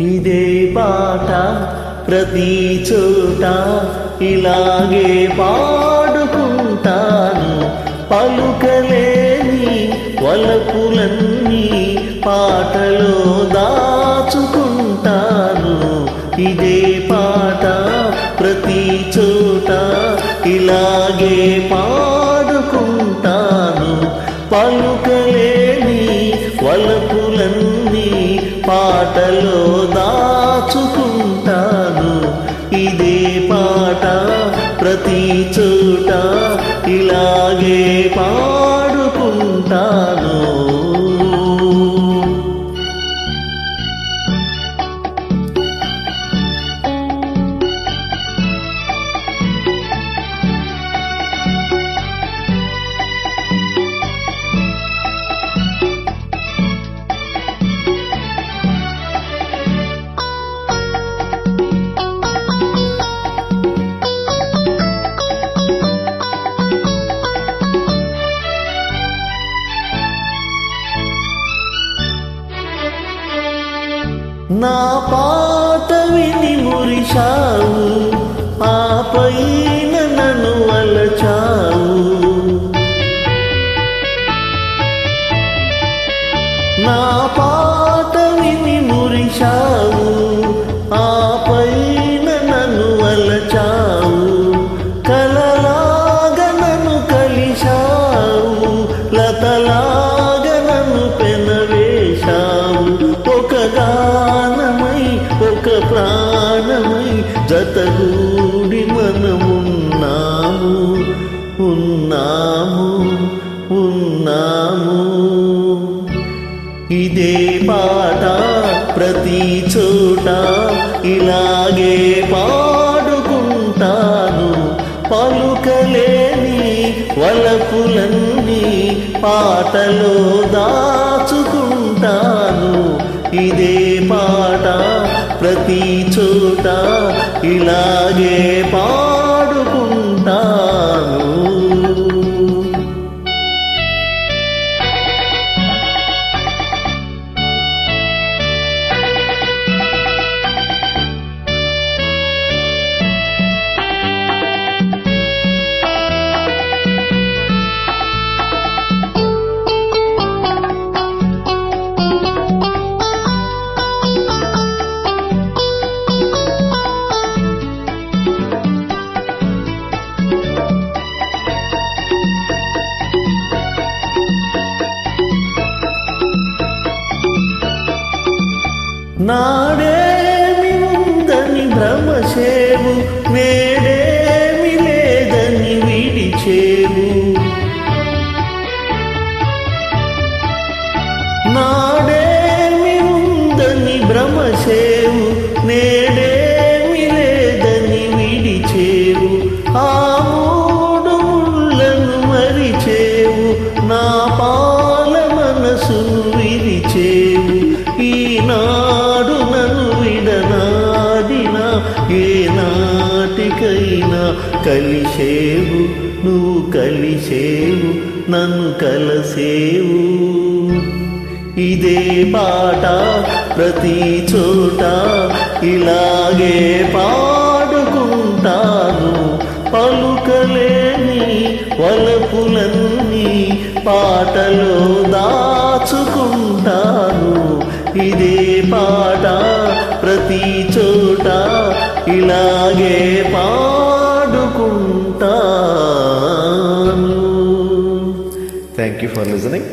ఇదే పాట ప్రతి చోట ఇలాగే పాడుకుంటాను. పలుకలేని వలపులన్నీ పాటలో దాచుకుంటాను. ఇదే పాట ప్రతి చోట ఇలాగే పాడుకుంటాను. పలుకలే వలపులన్నీ పాటలో దాచుకుంటాను. ఇదే పాట ప్రతి చూ నా పాట విని మురిశావు ఆపైన నన్ను అలచావు. నా పాట విని మురిశావు జతగూడి మనమున్నాము ఉన్నాము ఉన్నాము. ఇదే పాట ప్రతి చోట ఇలాగే పాడుకుంటాను. పలుకలేని వలపులన్నీ పాటలో దాచుకుంటాను. ఇదే పాట ప్రతి చోట ఇలాగే పాడుకుంటా. నాడేమి ఉందని భ్రమసేవు వేడేమి లేదని విడిచేవు. నాడేమి ఉందని భ్రమసేవు నేడేమి లేదని విడిచేవు. ఆ మూడు ముళ్ళను మరిచేవు నా విడనాడిన ఏ నాటికైనా కలిసేవు నువ్వు కలిసేవు నన్ను కలసేవు. ఇదే పాట ప్రతి చోట ఇలాగే పాడుకుంటాను. పలుకలేని వలపులన్నీ పాటలో దా ఇలాగే పాడుకుంటాను. Thank you for listening